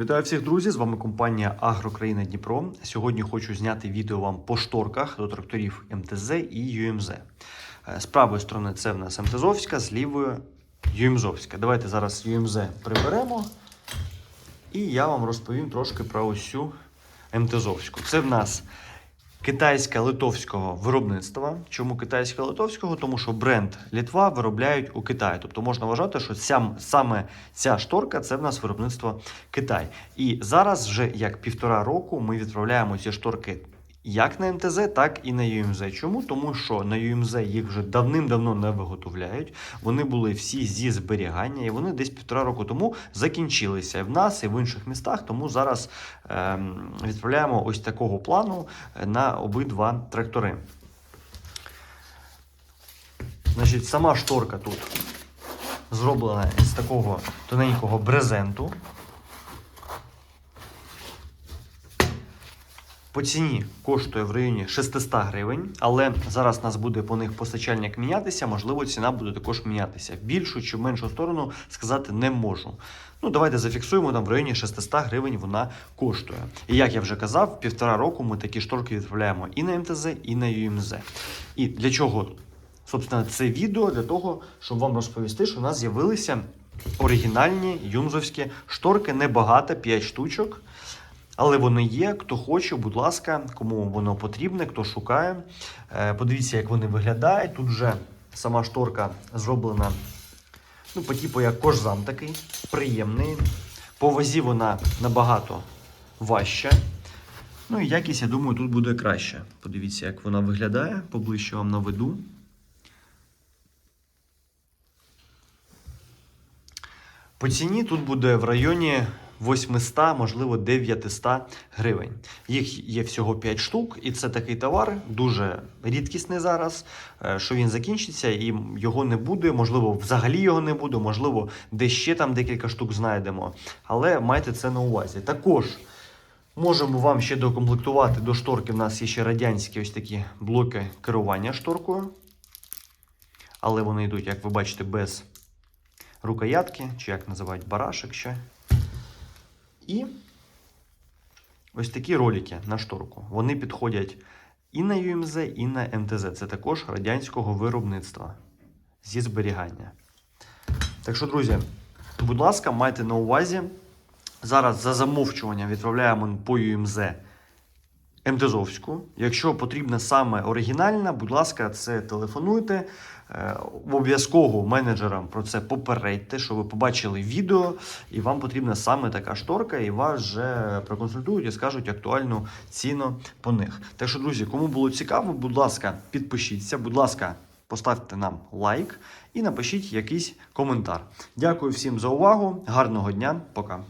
Вітаю всіх друзі! З вами компанія Агрокраїна Дніпро. Сьогодні хочу зняти відео вам по шторках до тракторів МТЗ і ЮМЗ. Е, З правої сторони це в нас МТЗовська, з лівої ЮМЗовська. Давайте зараз ЮМЗ приберемо. І я вам розповім трошки про цю МТЗовську. Це в нас китайська литовського виробництва. Чому китайська литовського? Тому що бренд Літва виробляють у Китаї. Тобто можна вважати, що ця, саме ця шторка це в нас виробництво Китай. І зараз вже як півтора року ми відправляємо ці шторки. Як на МТЗ, так і на ЮМЗ. Чому? Тому що на ЮМЗ їх вже давним-давно не виготовляють. Вони були всі зі зберігання, і вони десь півтора року тому закінчилися в нас, і в інших містах. Тому зараз ем, відправляємо ось такого плану е, на обидва трактори. Значить, сама шторка тут зроблена з такого тоненького брезенту. По ціні коштує в районі 600 гривень, але зараз у нас буде по них постачальник мінятися, можливо, ціна буде також мінятися. Більшу чи меншу сторону сказати не можу. Ну, давайте зафіксуємо там в районі 600 гривень вона коштує. І як я вже казав, півтора року ми такі шторки відправляємо і на МТЗ, і на ЮМЗ. І для чого, собственно, це відео? Для того, щоб вам розповісти, що у нас з'явилися оригінальні юмзовські шторки, небагато, 5 штучок. Але вони є. Хто хоче, будь ласка, кому воно потрібне, хто шукає. Е, Подивіться, як вони виглядають. Тут вже сама шторка зроблена ну, по типу як кожзам такий, приємний. По вазі вона набагато важча. Ну і якість, я думаю, тут буде краще. Подивіться, як вона виглядає. Поближче вам наведу. По ціні тут буде в районі 800, можливо, 900 гривень. Їх є всього 5 штук, і це такий товар, дуже рідкісний зараз, е, що він закінчиться і його не буде. Можливо, взагалі його не буде, можливо, де ще там декілька штук знайдемо. Але майте це на увазі. Також можемо вам ще докомплектувати до шторки. У нас є ще радянські ось такі блоки керування шторкою. Але вони йдуть, як ви бачите, без рукоятки, чи як називають барашек ще. І ось такі ролики на шторку. Вони підходять і на ЮМЗ, і на МТЗ. Це також радянського виробництва зі зберігання. Так що, друзі, будь ласка, майте на увазі. Зараз за замовчування відправляємо по ЮМЗ МТЗовську. Якщо потрібна саме оригінальна, будь ласка, це телефонуйте. Е, Обов'язково менеджерам про це попередьте, що ви побачили відео, і вам потрібна саме така шторка, і вас вже проконсультують і скажуть актуальну ціну по них. Так що, друзі, кому було цікаво, будь ласка, підпишіться, будь ласка, поставте нам лайк і напишіть якийсь коментар. Дякую всім за увагу. Гарного дня, пока.